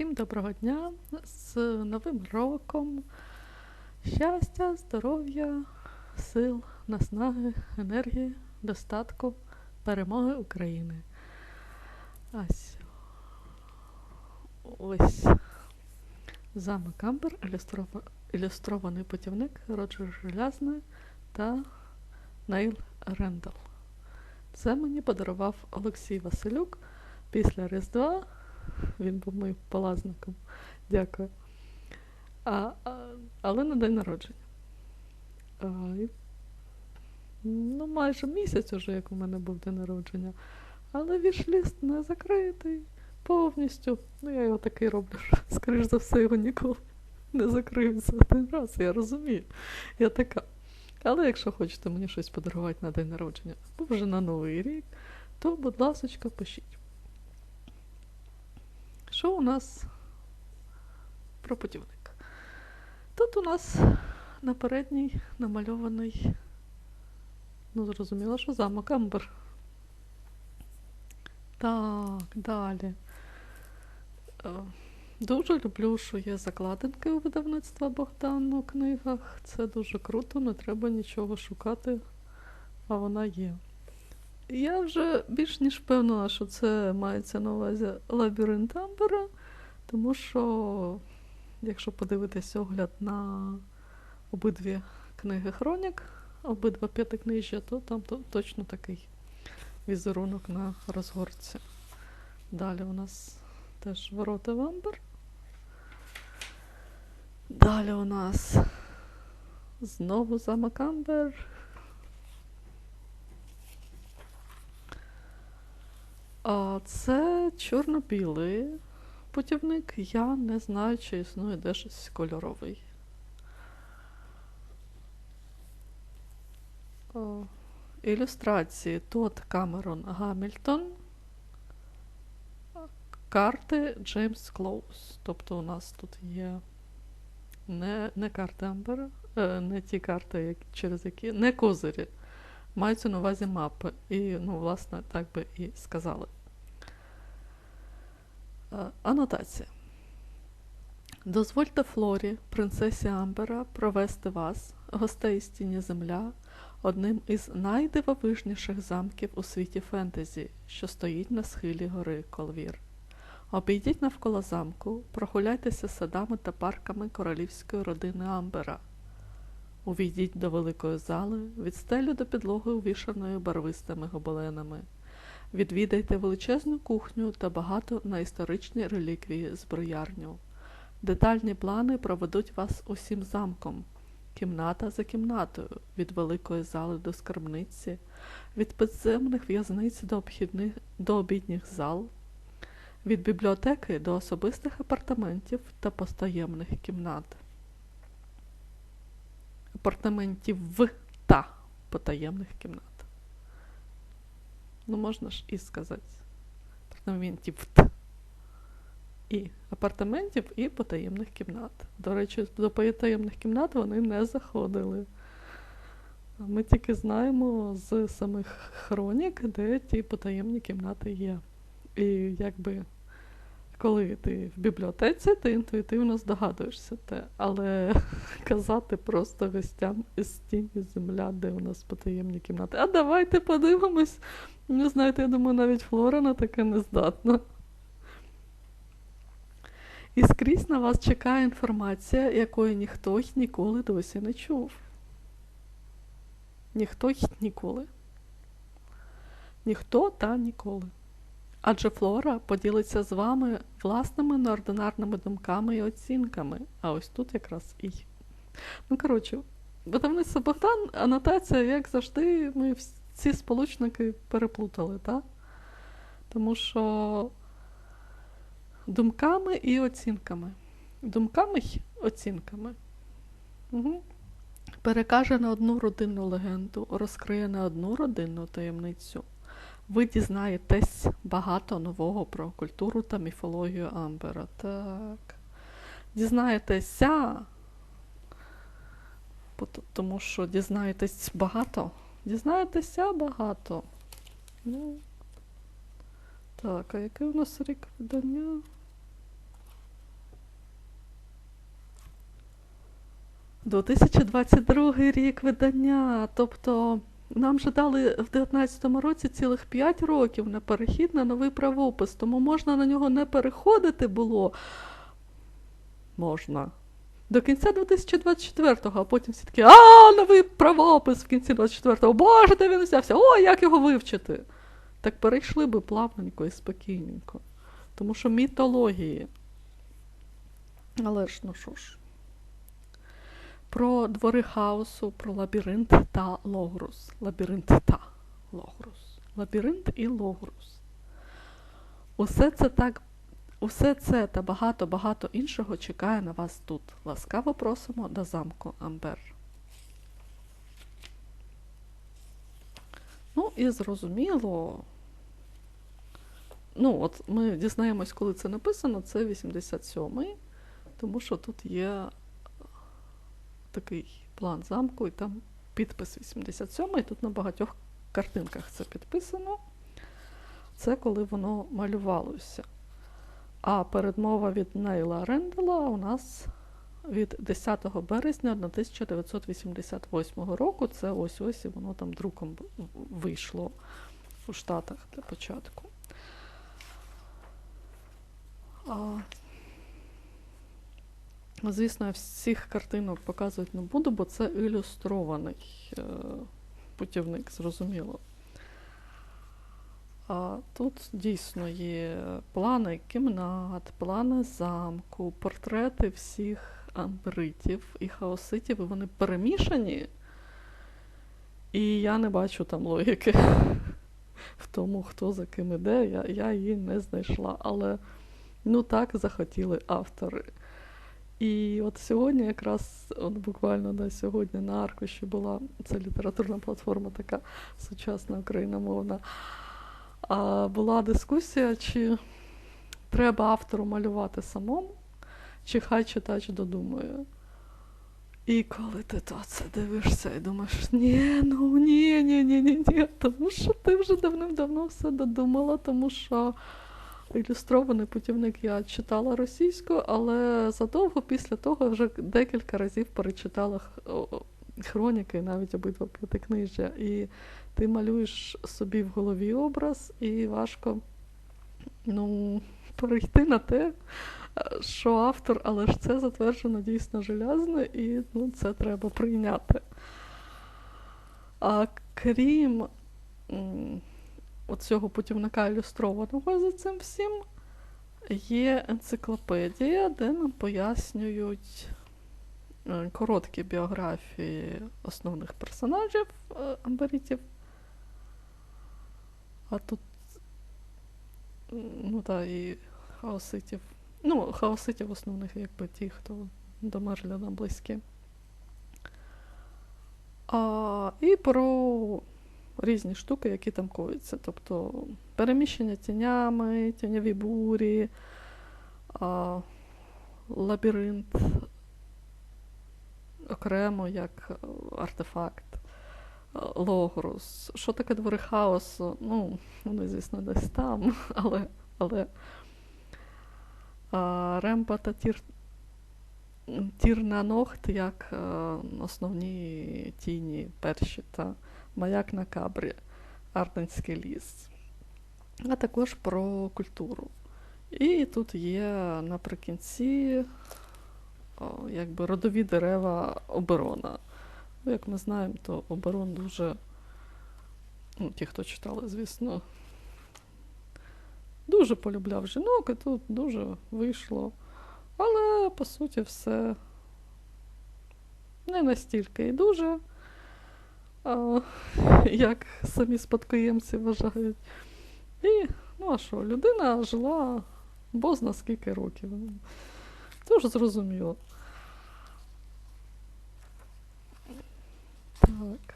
Всім доброго дня з Новим роком. Щастя, здоров'я, сил, наснаги, енергії, достатку, перемоги України. Ось. Ось замок Амбер, ілюстрований путівник Роджер Желязний та Нейл Рендал. Це мені подарував Олексій Василюк після Різдва. Він був моїм полазником. Дякую. А, а, але на день народження. А, і, ну, майже місяць уже, як у мене був день народження. Але вішліст не закритий повністю. Ну, я його такий роблю, що, скоріш за все, його ніколи не закрию за один раз, я розумію. Я така. Але якщо хочете мені щось подарувати на день народження, або вже на Новий рік, то, будь ласка, пишіть. Що у нас про путівник? Тут у нас на передній намальований, ну, зрозуміло, що замок Амбер. Так, далі. Е, Дуже люблю, що є закладинки у видавництва Богдан у книгах. Це дуже круто, не треба нічого шукати, а вона є. Я вже більш ніж впевнена, що це мається на увазі лабіринт Амбера, тому що, якщо подивитись огляд на обидві книги Хронік, обидва п'ятикнижжя, то там то, точно такий візерунок на розгорці. Далі у нас теж ворота в Амбер. Далі у нас знову замок Амбер. Це чорно-білий путівник. Я не знаю, чи існує де щось кольоровий. Ілюстрації Тод Камерон Гамільтон. Карти Джеймс Клоус. Тобто у нас тут є не, не карти Амбера, е, не ті карти, які, через які, не козирі. Маються на увазі мапи. І, ну, власне, так би і сказали. Е, Анотація. Дозвольте Флорі, принцесі Амбера, провести вас, гостей з тіні земля, одним із найдивовижніших замків у світі фентезі, що стоїть на схилі гори Колвір. Обійдіть навколо замку, прогуляйтеся садами та парками королівської родини Амбера. Увійдіть до великої зали, від стелю до підлоги увішаної барвистими гобеленами. Відвідайте величезну кухню та багато на історичні реліквії зброярню. Детальні плани проведуть вас усім замком, кімната за кімнатою, від великої зали до скарбниці, від підземних в'язниць до, обхідних, до обідніх зал, від бібліотеки до особистих апартаментів та постоємних кімнат. Апартаментів в та потаємних кімнат. Ну, можна ж і сказати. Апартаментів т. І апартаментів, і потаємних кімнат. До речі, до потаємних кімнат вони не заходили. Ми тільки знаємо з самих хронік, де ті потаємні кімнати є. І якби коли ти в бібліотеці, ти інтуїтивно здогадуєшся те. Але казати просто гостям із тіні земля, де у нас потаємні кімнати. А давайте подивимось. Не знаєте, я думаю, навіть Флора на таке не здатна. І скрізь на вас чекає інформація, якої ніхто й ніколи досі не чув. Ніхто й ніколи. Ніхто та ніколи. Адже Флора поділиться з вами власними неординарними думками і оцінками. А ось тут якраз і. Ну, коротше, видавництво Богдан, анотація, як завжди, ми ці сполучники переплутали, так? Тому що думками і оцінками. Думками й оцінками. Угу. Перекаже на одну родинну легенду, розкриє на одну родинну таємницю. Ви дізнаєтесь багато нового про культуру та міфологію Амбера. Так. Дізнаєтеся, тому що дізнаєтесь багато. Дізнаєтеся багато. Ну. Так, а який у нас рік видання? 2022 рік видання. Тобто нам же дали в 2019 році цілих 5 років на перехід на новий правопис, тому можна на нього не переходити було. Можна. До кінця 2024-го, а потім всі такі, а, новий правопис в кінці 24-го, боже, де він взявся? О, як його вивчити? Так перейшли би плавненько і спокійненько. Тому що мітології. Але ж, ну що ж. Про двори хаосу, про лабіринт та логрус. Лабіринт та логрус. Лабіринт і логрус. Усе це так. Усе це та багато-багато іншого чекає на вас тут. Ласкаво просимо до замку Амбер. Ну і зрозуміло. Ну, от ми дізнаємось, коли це написано, це 87-й, тому що тут є такий план замку, і там підпис 87-й. Тут на багатьох картинках це підписано. Це коли воно малювалося. А передмова від Нейла Рендела у нас від 10 березня 1988 року. Це ось ось і воно там друком вийшло у Штатах для початку. А, Звісно, всіх картинок показувати не буду, бо це ілюстрований е, путівник, зрозуміло. А тут дійсно є плани кімнат, плани замку, портрети всіх амбритів і хаоситів, і вони перемішані. І я не бачу там логіки в тому, хто за ким іде. Я, я її не знайшла. Але ну так захотіли автори. І от сьогодні, якраз, от буквально да, сьогодні на аркуші була це літературна платформа, така сучасна україномовна. А була дискусія, чи треба автору малювати самому, чи хай читач додумує. І коли ти то це дивишся і думаєш, ні, ну ні, ні, ні, ні, ні, тому що ти вже давним-давно все додумала, тому що ілюстрований путівник я читала російською, але задовго після того вже декілька разів перечитала хроніки, навіть обидва п'ятикнижжя. І ти малюєш собі в голові образ, і важко ну, перейти на те, що автор, але ж це затверджено дійсно желязно, і ну, це треба прийняти. А крім оцього путівника ілюстрованого за цим всім, є енциклопедія, де нам пояснюють е, короткі біографії основних персонажів е, амбарітів. А тут, ну так, і хаоситів. Ну, хаоситів основних, якби ті, хто до Мерліна близькі. А, І про різні штуки, які там коїться. Тобто переміщення тінями, тіньові бурі, а, лабіринт окремо як артефакт, логрус. Що таке двори хаосу? Ну, вони, звісно, десь там, але але а, Ремба та Тір. Тірна ногт як е, основні тіні перші та Маяк на Кабрі, Арденський ліс, а також про культуру. І тут є наприкінці о, якби родові дерева оберона. Ну, Як ми знаємо, то оберон дуже, ну, ті, хто читали, звісно, дуже полюбляв жінок, і тут дуже вийшло. Але, по суті, все не настільки і дуже а, як самі спадкоємці вважають. І, ну а що, людина жила бозна скільки років. Вже зрозуміло. Так.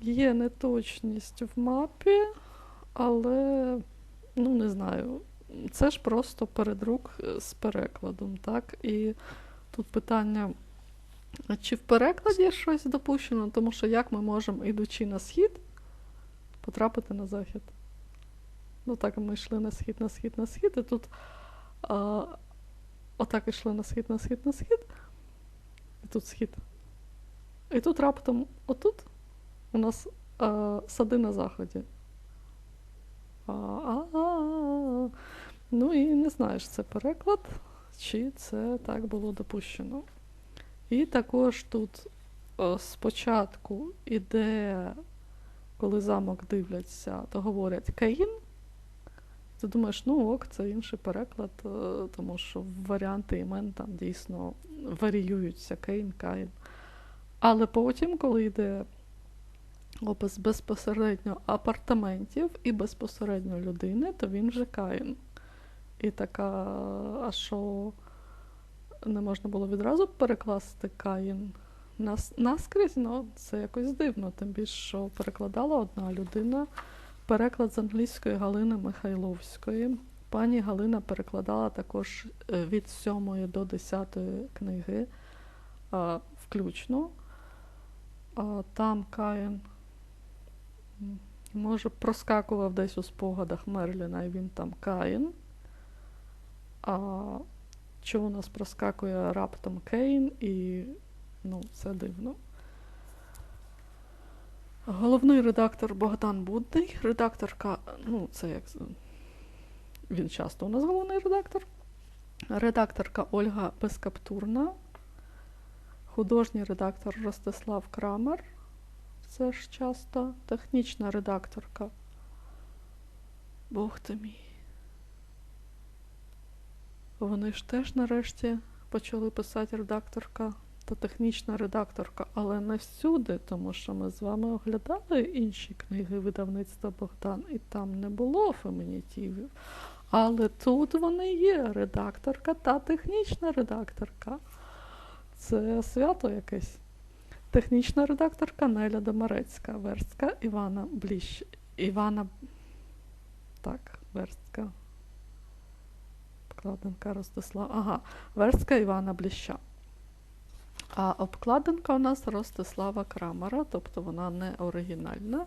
Є неточність в мапі, але, ну, не знаю, це ж просто передрук е, з перекладом, так? І тут питання, чи в перекладі щось допущено, тому що як ми можемо, ідучи на схід, потрапити на захід? Ну так ми йшли на схід, на схід, на схід, і тут а, отак йшли на схід, на схід, на схід. І тут схід. І тут раптом отут у нас а, сади на заході. А-а-а. Ну і не знаєш, це переклад, чи це так було допущено. І також тут о, спочатку іде, коли замок дивляться, то говорять Каїн. Ти думаєш, ну ок, це інший переклад, е, тому що варіанти імен там дійсно варіюються Кейн, Каїн. Але потім, коли йде опис безпосередньо апартаментів і безпосередньо людини, то він вже Каїн. І така, а що не можна було відразу перекласти Каїн Нас, наскрізь, ну це якось дивно, тим більше, що перекладала одна людина. Переклад з англійської Галини Михайловської. Пані Галина перекладала також е, від 7 до 10 книги а, включно. А, там Каїн може проскакував десь у спогадах Мерліна, і він там Каїн. А що у нас проскакує раптом Кейн, і ну, це дивно. Головний редактор Богдан Будний, редакторка, ну, це як він часто у нас головний редактор. Редакторка Ольга Безкаптурна, художній редактор Ростислав Крамер, це ж часто, технічна редакторка. Бог ти мій. Вони ж теж нарешті почали писати редакторка та технічна редакторка, але не всюди, тому що ми з вами оглядали інші книги видавництва Богдан, і там не було фемінітивів. Але тут вони є редакторка та технічна редакторка. Це свято якесь. Технічна редакторка Неля Домарецька, верстка Івана Бліщ. Івана. Так, верстка. Обкладинка Ростислава. Ага, верстка Івана Бліща. А обкладинка у нас Ростислава Крамера, тобто вона не оригінальна,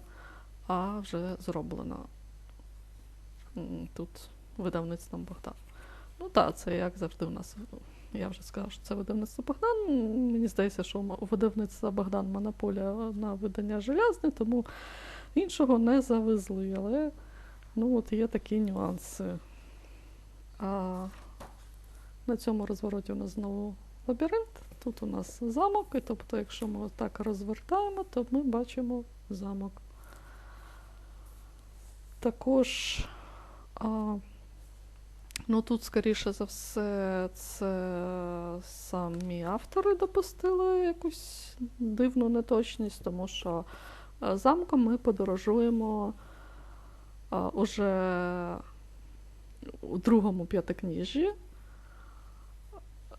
а вже зроблена тут видавництвом Богдан. Ну так, це як завжди у нас. Я вже сказала, що це видавництво Богдан. Мені здається, що у видавництва Богдан монополія на видання желязне, тому іншого не завезли. Але ну, от є такі нюанси. А на цьому розвороті у нас знову лабіринт. Тут у нас замок, і тобто, якщо ми так розвертаємо, то ми бачимо замок. Також, а, ну тут, скоріше за все, це самі автори допустили якусь дивну неточність, тому що замком ми подорожуємо а, уже у другому п'ятикніжжі,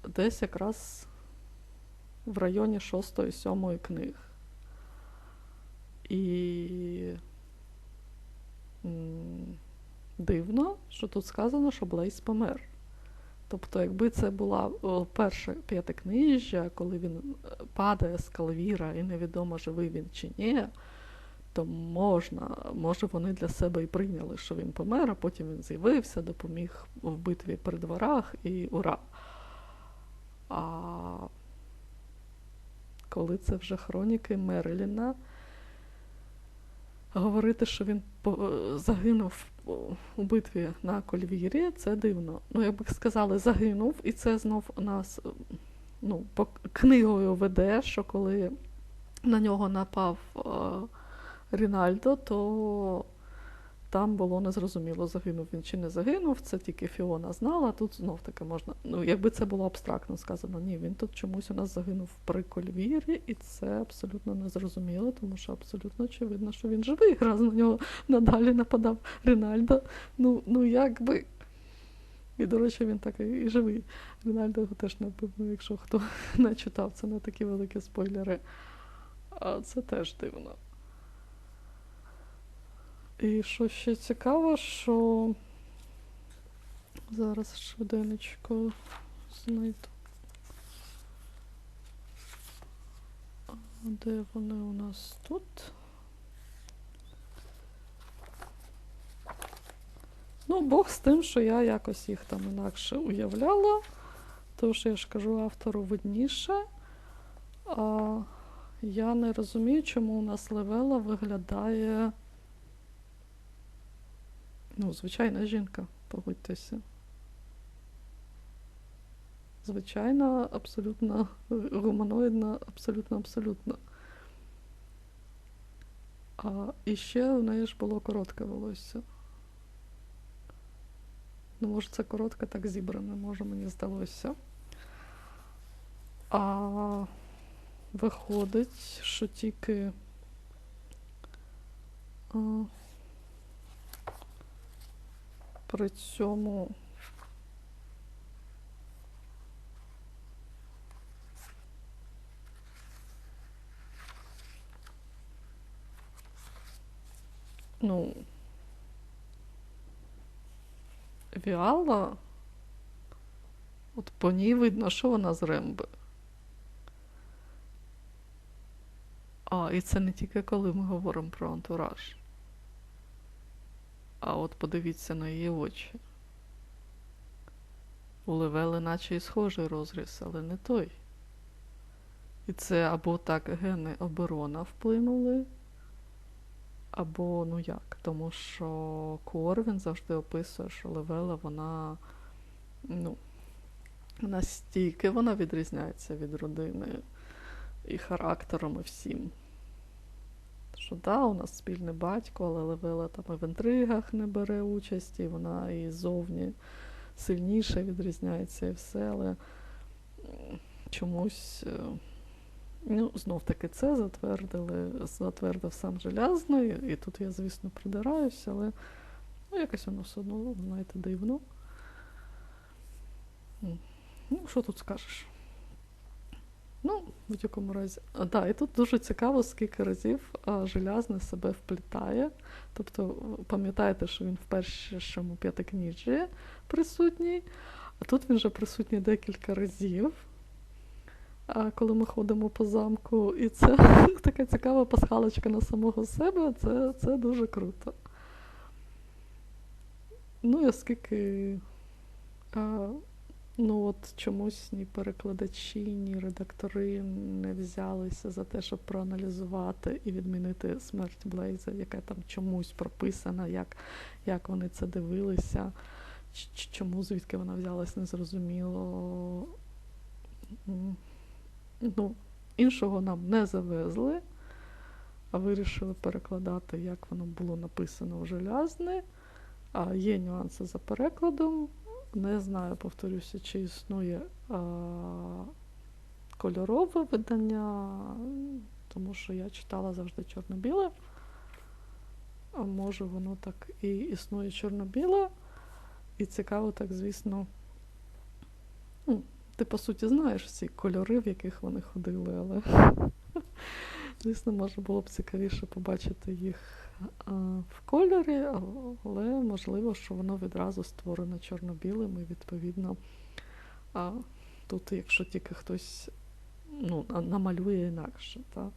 десь якраз в районі 6-7 книг. І дивно, що тут сказано, що Блейс помер. Тобто, якби це була перша п'ятикнижжя, коли він е, падає з калвіра і невідомо, живий він чи ні, то можна, може, вони для себе і прийняли, що він помер, а потім він з'явився, допоміг в битві при дворах і ура. А коли це вже хроніки Мерліна, говорити, що він загинув у битві на Кольвірі, це дивно. Ну, як би сказали, загинув, і це знов нас ну, по книгою веде, що коли на нього напав е, Рінальдо, то там було незрозуміло, загинув він чи не загинув. Це тільки Фіона знала. Тут знов таки можна. Ну, якби це було абстрактно сказано, ні, він тут чомусь у нас загинув при кольвірі, і це абсолютно незрозуміло, тому що абсолютно очевидно, що він живий. Раз на нього надалі нападав Рінальдо. Ну, ну якби. І, до речі, він так і живий. Рінальдо його теж не вбив, ну, якщо хто не читав, це не такі великі спойлери. А це теж дивно. І що ще цікаво, що зараз швиденечко знайду. Де вони у нас тут? Ну, Бог з тим, що я якось їх там інакше уявляла. Що я ж кажу, автору видніше. А я не розумію, чому у нас Левела виглядає. Ну, звичайна жінка, погодьтеся. Звичайна, абсолютно гуманоїдна, абсолютно, абсолютно. А і ще в неї ж було коротке волосся. Ну, може, це коротке так зібране, може, мені здалося. А виходить, що тільки а, при цьому ну, Віала, от по ній видно, що вона з ремби. А, і це не тільки коли ми говоримо про антураж. А от подивіться на її очі. У Левели наче і схожий розріз, але не той. І це або так гени оборона вплинули, або ну як, тому що Кор він завжди описує, що Левела вона ну, настільки вона відрізняється від родини і характером, і всім. Що да, у нас спільний батько, але Левела там і в інтригах не бере участі, вона і зовні сильніше відрізняється і все, але чомусь. е, Ну, знов таки це затвердили, затвердив сам Желязний, і тут я, звісно, придираюся, але ну, якось воно все одно, знаєте, дивно. Ну, що тут скажеш? Ну, в будь-якому разі. А, да, і тут дуже цікаво, скільки разів а, Желязний себе вплітає. Тобто, пам'ятаєте, що він в першому п'ятикніжжі присутній, а тут він вже присутній декілька разів коли ми ходимо по замку, і це така цікава пасхалочка на самого себе, це, це дуже круто. Ну, оскільки ну от чомусь ні перекладачі, ні редактори не взялися за те, щоб проаналізувати і відмінити смерть Блейза, яка там чомусь прописана, як, як вони це дивилися, чому звідки вона взялась, незрозуміло. Ну, іншого нам не завезли, а вирішили перекладати, як воно було написано в желязне. А є нюанси за перекладом. Не знаю, повторюся, чи існує а, кольорове видання, тому що я читала завжди чорно-біле. А може воно так і існує чорно-біле. І цікаво, так, звісно. Ну, ти, по суті, знаєш всі кольори, в яких вони ходили, але звісно, може було б цікавіше побачити їх в кольорі, але можливо, що воно відразу створено чорно-білим, і відповідно, тут, якщо тільки хтось ну, намалює інакше, так?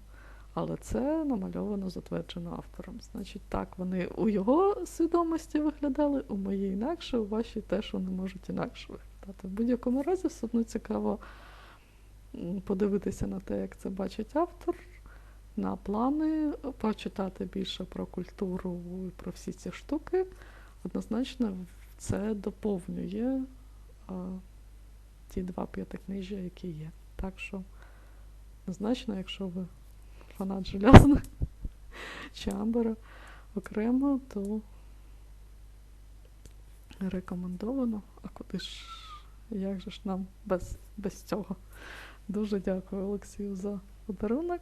Але це намальовано затверджено автором. Значить, так, вони у його свідомості виглядали, у моїй інакше, у вашій теж вони можуть інакше виглядати. В будь-якому разі все одно цікаво подивитися на те, як це бачить автор, на плани, почитати більше про культуру і про всі ці штуки. Однозначно, це доповнює а, ті два п'ятикнижжя, які є. Так що, однозначно, якщо ви фанат желязних чи амбера окремо, то рекомендовано. А куди ж, як же ж нам без, без цього? Дуже дякую Олексію за подарунок.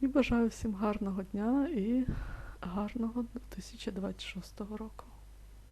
І бажаю всім гарного дня і гарного 2026 року.